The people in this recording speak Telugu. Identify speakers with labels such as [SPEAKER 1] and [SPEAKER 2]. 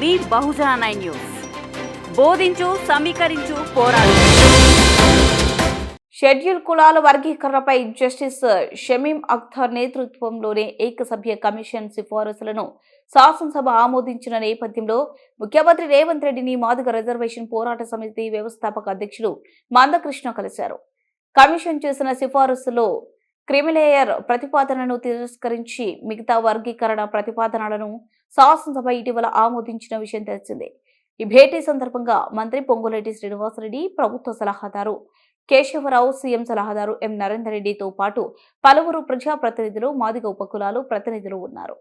[SPEAKER 1] మీ బహుజన నైన్ న్యూస్. బోధించు సమీకరించు పోరాడు.
[SPEAKER 2] షెడ్యూల్ కులాల వర్గీకరణపై జస్టిస్ షమీం అఖ్తర్ నేతృత్వంలోని ఏకసభ్య కమిషన్ సిఫారసులను శాసనసభ ఆమోదించిన నేపథ్యంలో ముఖ్యమంత్రి రేవంత్ రెడ్డిని మాదిగ రిజర్వేషన్ పోరాట సమితి వ్యవస్థాపక అధ్యక్షుడు మందకృష్ణ కలిశారు. కమిషన్ చేసిన సిఫారసులో క్రిమిలేయర్ ప్రతిపాదనను తిరస్కరించి మిగతా వర్గీకరణ ప్రతిపాదనలను శాసనసభ ఇటీవల ఆమోదించిన విషయం తెలిసిందే. ఈ భేటీ సందర్భంగా మంత్రి పొంగులేటి శ్రీనివాసరెడ్డి ప్రభుత్వ సలహాదారు కేశవరావు సీఎం సలహాదారు ఎం నరేందర్ రెడ్డితో పాటు పలువురు ప్రజాప్రతినిధులు మాదిగ ఉపకులాలు ప్రతినిధులు ఉన్నారు.